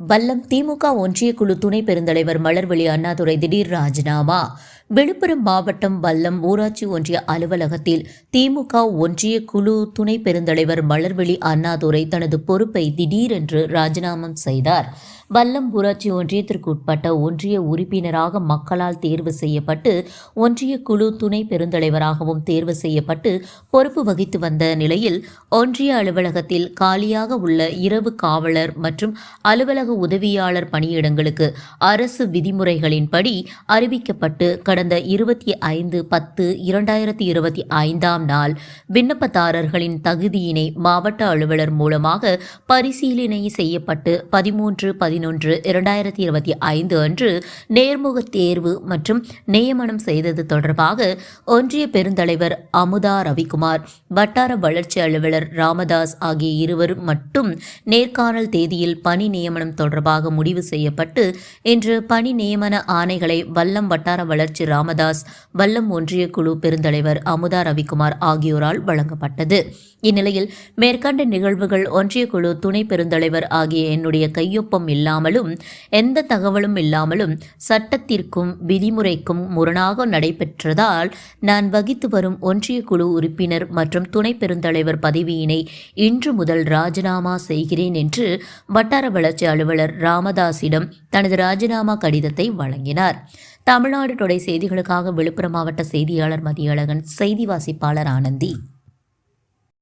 வல்லம் திமுக ஒன்றிய குழு துணை பெருந்தலைவர் மலர்விழி அண்ணாதுரை திடீர் ராஜினாமா? விழுப்புரம் மாவட்டம் வல்லம் ஊராட்சி ஒன்றிய அலுவலகத்தில் திமுக ஒன்றிய குழு துணை பெருந்தலைவர் மலர்விழி அண்ணாதுரை தனது பொறுப்பை திடீரென்று ராஜினாமா செய்தார். வல்லம் ஊராட்சி ஒன்றியத்திற்கு உட்பட்ட ஒன்றிய உறுப்பினராக மக்களால் தேர்வு செய்யப்பட்டு ஒன்றிய குழு துணை பெருந்தலைவராகவும் தேர்வு செய்யப்பட்டு பொறுப்பு வகித்து வந்த நிலையில் ஒன்றிய அலுவலகத்தில் காலியாக உள்ள இரவு காவலர் மற்றும் அலுவலக உதவியாளர் பணியிடங்களுக்கு அரசு விதிமுறைகளின்படி அறிவிக்கப்பட்டு கடந்த இருபத்தி ஐந்து பத்து இரண்டாயிரத்தி இருபத்தி ஐந்தாம் நாள் விண்ணப்பதாரர்களின் தகுதியினை மாவட்ட அலுவலர் மூலமாக பரிசீலனை செய்யப்பட்டு பதிமூன்று பதினொன்று இரண்டாயிரத்தி இருபத்தி ஐந்து அன்று நேர்முக தேர்வு மற்றும் நியமனம் செய்தது தொடர்பாக ஒன்றிய பெருந்தலைவர் அமுதா ரவிக்குமார் வட்டார வளர்ச்சி அலுவலர் ராமதாஸ் ஆகிய இருவர் மட்டும் நேர்காணல் தேதியில் பணி நியமனம் தொடர்பாக முடிவு செய்யப்பட்டு இன்று பணி நியமன ஆணைகளை வல்லம் வட்டார வளர்ச்சி ராமதாஸ் வல்லம் ஒன்றிய குழு பெருந்தலைவர் அமுதா ரவிக்குமார் ஆகியோரால் வழங்கப்பட்டது. இந்நிலையில் மேற்கண்ட நிகழ்வுகள் ஒன்றிய குழு துணை பெருந்தலைவர் ஆகிய என்னுடைய கையொப்பம் இல்லாமலும் எந்த தகவலும் இல்லாமலும் சட்டத்திற்கும் விதிமுறைக்கும் முரணாக நடைபெற்றதால் நான் வகித்து வரும் ஒன்றிய குழு உறுப்பினர் மற்றும் துணை பெருந்தலைவர் பதவியினை இன்று முதல் ராஜினாமா செய்கிறேன் என்று வட்டார வளர்ச்சி அலுவலர் ராமதாஸிடம் தனது ராஜினாமா கடிதத்தை வழங்கினார். தமிழ்நாடு டொடை செய்திகளுக்காக விழுப்புரம் மாவட்ட செய்தியாளர் மதியழகன் செய்தி வாசிப்பாளர் ஆனந்தி.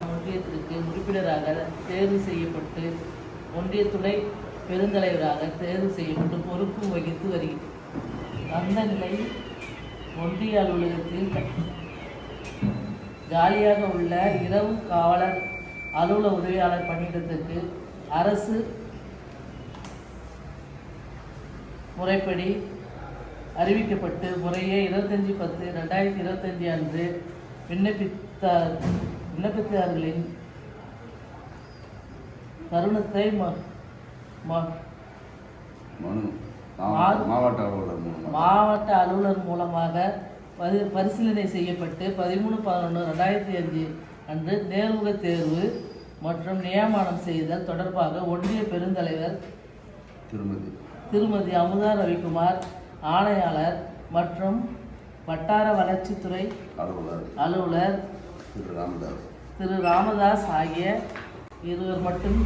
ஒன்றியத்திற்கு உறுப்பினராக தேர்வு செய்யப்பட்டு ஒன்றிய துணை பெருந்தலைவராக தேர்வு செய்யப்பட்டு பொறுப்பு வகித்து வருகிறது அந்த நிலை ஒன்றிய அலுவலகத்தில் காலியாக உள்ள இரவு காவலர் அலுவல உதவியாளர் பணியிடத்திற்கு அரசு முறைப்படி அறிவிக்கப்பட்டு முறையே இருபத்தஞ்சி பத்து ரெண்டாயிரத்தி இருபத்தஞ்சி அன்று விண்ணப்பித்தார் விண்ணப்பித்தார்களின் தருணத்தை மாவட்ட அலுவலர் மூலமாக. மாவட்ட அலுவலர் மூலமாக பரி பரிசீலனை செய்யப்பட்டு பதிமூணு பதினொன்று ரெண்டாயிரத்தி அஞ்சு அன்று நேர்முக தேர்வு மற்றும் நியமனம் செய்தல் தொடர்பாக ஒன்றிய பெருந்தலைவர் திருமதி. திருமதி அமுதா ரவிக்குமார் ஆணையாளர் மற்றும் வட்டார வளர்ச்சித்துறை அலுவலர் அலுவலர் திரு ராமதாஸ். ஆகிய இருவர் மட்டும்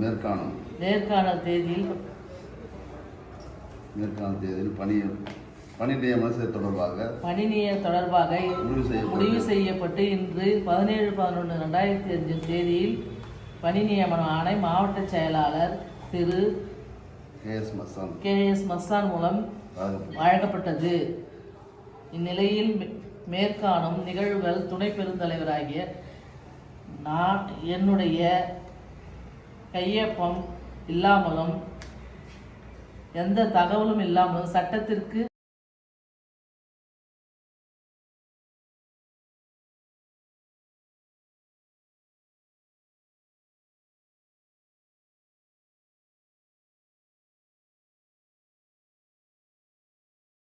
மேற்காணும். நேர்காணல் தேதியில் மேற்காணும் தேதியில் பணி பணி நியமனம் செய்ய தொடர்பாக பணி நிய தொடர்பாக முடிவு செய்யப்பட்டு முடிவு செய்யப்பட்டு இன்று பதினேழு பதினொன்று ரெண்டாயிரத்தி அஞ்சு தேதியில் பணி நியமன ஆணை மாவட்ட செயலாளர் திரு கே எஸ் மஸ்தான் மூலம் வழங்கப்பட்டது. இந்நிலையில் மேற்காணும் நிகழ்வுகள் துணை பெருந்தலைவராகிய நான் என்னுடைய கையொப்பம் இல்லாமலும் எந்த தகவலும் இல்லாமலும் சட்டத்திற்கு